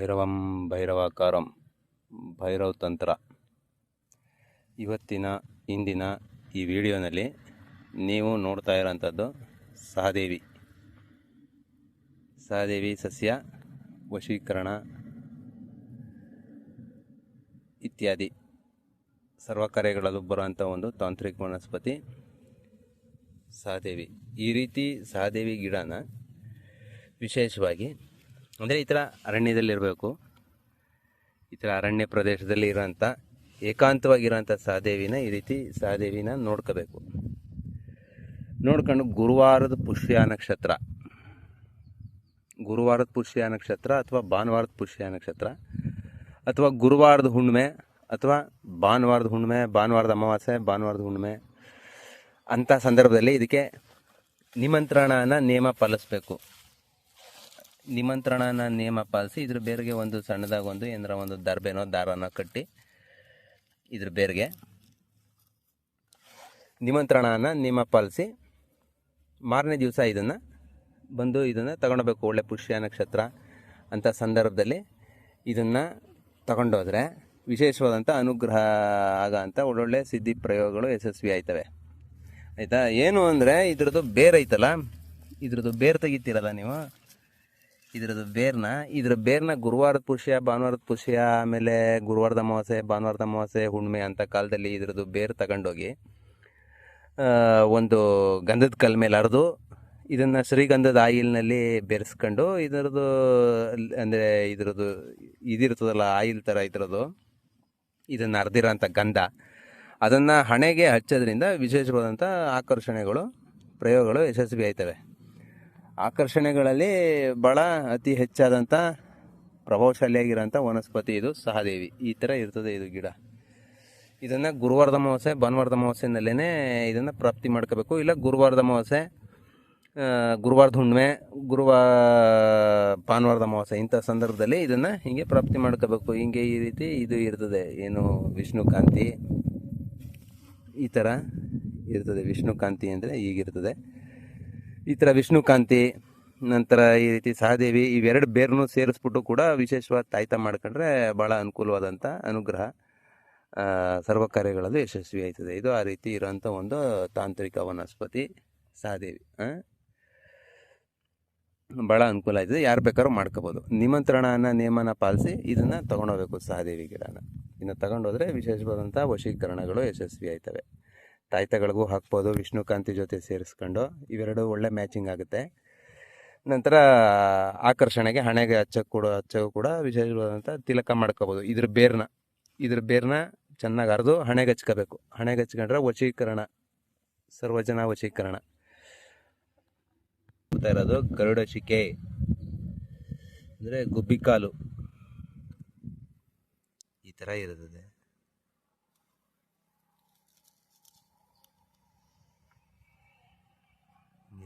ಭೈರವಂ ಭೈರವಾಕಾರಂ ಭೈರವ್ ತಂತ್ರ ಇವತ್ತಿನ, ಇಂದಿನ ಈ ವಿಡಿಯೋನಲ್ಲಿ ನೀವು ನೋಡ್ತಾ ಇರೋಂಥದ್ದು ಸಹದೇವಿ. ಸಹದೇವಿ ಸಸ್ಯ, ವಶೀಕರಣ ಇತ್ಯಾದಿ. ಸರ್ವ ಕಾರ್ಯಗಳಲ್ಲೂ ಬರುವಂಥ ಒಂದು ತಾಂತ್ರಿಕ ವನಸ್ಪತಿ ಸಹದೇವಿ. ಈ ರೀತಿ ಸಹದೇವಿ ಗಿಡನ ವಿಶೇಷವಾಗಿ ಅಂದರೆ ಈ ಥರ ಅರಣ್ಯದಲ್ಲಿರಬೇಕು. ಈ ಥರ ಅರಣ್ಯ ಪ್ರದೇಶದಲ್ಲಿ ಇರೋಂಥ ಏಕಾಂತವಾಗಿರೋಂಥ ಸಹದೇವಿನ ಈ ರೀತಿ ಸಹದೇವಿನ ನೋಡ್ಕೋಬೇಕು. ನೋಡ್ಕೊಂಡು ಗುರುವಾರದ ಪುಷ್ಯ ನಕ್ಷತ್ರ. ಗುರುವಾರದ ಪುಷ್ಯ ನಕ್ಷತ್ರ ಅಥವಾ ಭಾನುವಾರದ ಪುಷ್ಯ ನಕ್ಷತ್ರ ಅಥವಾ ಗುರುವಾರದ ಹುಣ್ಣಿಮೆ ಅಥವಾ ಭಾನುವಾರದ ಹುಣ್ಣಿಮೆ, ಭಾನುವಾರದ ಅಮಾವಾಸ್ಯೆ, ಭಾನುವಾರದ ಹುಣ್ಣಿಮೆ ಅಂಥ ಸಂದರ್ಭದಲ್ಲಿ ಇದಕ್ಕೆ ನಿಮಂತ್ರಣನ ನಿಯಮ ಪಾಲಿಸ್ಬೇಕು. ನಿಮಂತ್ರಣನ ನಿಯಮ ಪಾಲಿಸಿ ಇದ್ರ ಬೇರೆಗೆ ಒಂದು ಸಣ್ಣದಾಗ ಒಂದು ಏನಾರ ಒಂದು ದರ್ಬೆನೋ ದಾರನೋ ಕಟ್ಟಿ ಇದ್ರ ಬೇರೆಗೆ ನಿಮಂತ್ರಣನ ನಿಯಮ ಪಾಲಿಸಿ ಮಾರನೇ ದಿವಸ ಇದನ್ನು ಬಂದು ಇದನ್ನು ತಗೊಂಡೋಗ್ಬೇಕು, ಒಳ್ಳೆ ಪುಷ್ಯ ನಕ್ಷತ್ರ ಅಂಥ ಸಂದರ್ಭದಲ್ಲಿ ಇದನ್ನು ತಗೊಂಡೋದ್ರೆ ವಿಶೇಷವಾದಂಥ ಅನುಗ್ರಹ ಆಗ ಅಂತ ಒಳ್ಳೊಳ್ಳೆ ಸಿದ್ಧಿ ಪ್ರಯೋಗಗಳು ಯಶಸ್ವಿ ಆಯ್ತವೆ. ಆಯಿತಾ? ಏನು ಅಂದರೆ ಇದ್ರದ್ದು ಬೇರ್ ಐತಲ್ಲ? ಇದ್ರದ್ದು ಬೇರೆ ತೆಗಿತೀರಲ್ಲ ನೀವು? ಇದ್ರದ್ದು ಬೇರ್ನ, ಇದ್ರ ಬೇರ್ನ ಗುರುವಾರದ ಪುಷ್ಯ, ಭಾನುವಾರದ ಪುಷ್ಯ, ಆಮೇಲೆ ಗುರುವಾರದ ಅಮಾವಾಸ್ಯೆ, ಭಾನುವಾರದ ಅಮಾವಾಸ್ಯೆ, ಹುಣ್ಣಿಮೆ ಅಂತ ಕಾಲದಲ್ಲಿ ಇದ್ರದ್ದು ಬೇರ್ ತಗೊಂಡೋಗಿ ಒಂದು ಗಂಧದ ಕಲ್ ಮೇಲೆ ಅರೆದು ಇದನ್ನು ಶ್ರೀಗಂಧದ ಆಯಿಲ್ನಲ್ಲಿ ಬೆರೆಸ್ಕೊಂಡು, ಇದರದ್ದು ಅಂದರೆ ಇದ್ರದ್ದು ಇದಿರ್ತದಲ್ಲ, ಆಯಿಲ್ ಥರ ಇದ್ರದ್ದು, ಇದನ್ನು ಅರ್ದಿರೋಂಥ ಗಂಧ, ಅದನ್ನು ಹಣೆಗೆ ಹಚ್ಚೋದ್ರಿಂದ ವಿಶೇಷವಾದಂಥ ಆಕರ್ಷಣೆಗಳು, ಪ್ರಯೋಗಗಳು ಯಶಸ್ವಿ ಆಯ್ತವೆ ಆಕರ್ಷಣೆಗಳಲ್ಲಿ ಬಹಳ ಅತಿ ಹೆಚ್ಚಾದಂಥ ಪ್ರಭಾವಶಾಲಿಯಾಗಿರೋಂಥ ವನಸ್ಪತಿ ಇದು ಸಹದೇವಿ. ಈ ಥರ ಇರ್ತದೆ ಇದು ಗಿಡ. ಇದನ್ನು ಗುರುವಾರದ ಅಮಾವಾಸ್ಯೆ ಭಾನುವಾರದ ಅಮಾವಾಸ್ಯೆನಲ್ಲೇ ಇದನ್ನು ಪ್ರಾಪ್ತಿ ಮಾಡ್ಕೋಬೇಕು. ಇಲ್ಲ ಗುರುವಾರದ ಅಮಾವಾಸ್ಯೆ ಗುರುವಾರದ ಹುಣ್ಣಿಮೆ ಗುರುವಾರ ಭಾನುವಾರದ ಅಮಾವಾಸ್ಯೆ ಇಂಥ ಸಂದರ್ಭದಲ್ಲಿ ಇದನ್ನು ಹೀಗೆ ಪ್ರಾಪ್ತಿ ಮಾಡ್ಕೋಬೇಕು. ಹಿಂಗೆ ಈ ರೀತಿ ಇದು ಇರ್ತದೆ. ಏನು ವಿಷ್ಣುಕಾಂತಿ ಈ ಥರ ಇರ್ತದೆ ವಿಷ್ಣುಕಾಂತಿ ಅಂದರೆ ಹೀಗಿರ್ತದೆ. ಈ ಥರ ವಿಷ್ಣುಕಾಂತಿ ನಂತರ ಈ ರೀತಿ ಸಹದೇವಿ, ಇವೆರಡು ಬೇರನ್ನು ಸೇರಿಸ್ಬಿಟ್ಟು ಕೂಡ ವಿಶೇಷವಾದ ತಾಯ್ತ ಮಾಡ್ಕೊಂಡ್ರೆ ಭಾಳ ಅನುಕೂಲವಾದಂಥ ಅನುಗ್ರಹ ಸರ್ವ ಕಾರ್ಯಗಳಲ್ಲಿ ಯಶಸ್ವಿ ಆಯ್ತದೆ. ಇದು ಆ ರೀತಿ ಇರೋಂಥ ಒಂದು ತಾಂತ್ರಿಕ ವನಸ್ಪತಿ ಸಹದೇವಿ? ಭಾಳ ಅನುಕೂಲ ಆಯ್ತದೆ. ಯಾರು ಬೇಕಾದ್ರೂ ಮಾಡ್ಕೋಬೋದು. ನಿಮಂತ್ರಣನ, ನಿಯಮನ ಪಾಲಿಸಿ ಇದನ್ನು ತೊಗೊಂಡೋಗ್ಬೇಕು ಸಹದೇವಿ ಗಿಡನ. ಇನ್ನು ತಗೊಂಡೋದ್ರೆ ವಿಶೇಷವಾದಂಥ ವಶೀಕರಣಗಳು ಯಶಸ್ವಿ ಆಯ್ತವೆ. ತಾಯ್ತಗಳಿಗೂ ಹಾಕ್ಬೋದು, ವಿಷ್ಣುಕಾಂತಿ ಜೊತೆ ಸೇರಿಸ್ಕೊಂಡು ಇವೆರಡು ಒಳ್ಳೆ ಮ್ಯಾಚಿಂಗ್ ಆಗುತ್ತೆ. ನಂತರ ಆಕರ್ಷಣೆಗೆ ಹಣೆಗೆ ಹಚ್ಚಕ್ಕೆ ಕೂಡ ಹಚ್ಚೋಕೆ ಕೂಡ ವಿಶೇಷವಾದಂಥ ತಿಲಕ ಮಾಡ್ಕೋಬೋದು. ಇದ್ರ ಬೇರ್ನ ಇದ್ರ ಬೇರ್ನ ಚೆನ್ನಾಗಿ ಅರೆದು ಹಣೆಗೆ ಹಚ್ಕೋಬೇಕು. ಹಣೆಗೆ ಹಚ್ಕೊಂಡ್ರೆ ವಶೀಕರಣ, ಸರ್ವಜನ ವಶೀಕರಣ. ಇರೋದು ಗರುಡ ಶಿಕೆ ಅಂದರೆ ಗುಬ್ಬಿಕಾಲು. ಈ ಥರ ಇರುತ್ತದೆ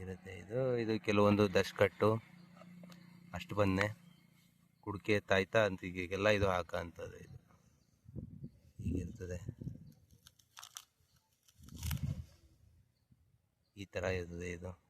ಇರುತ್ತೆ ಇದು? ಇದು ಕೆಲವೊಂದು ದಶಕಟ್ಟು. ಅಷ್ಟು ಬನ್ನೆ ಕುಡಿಕೆ ತಾಯ್ತಾ ಅಂತ ಈಗೆಲ್ಲ ಇದು ಹಾಕೋಂಥದ್ದು ಇದು. ಹೀಗಿರ್ತದೆ. ಈ ಥರ ಇರ್ತದೆ ಇದು.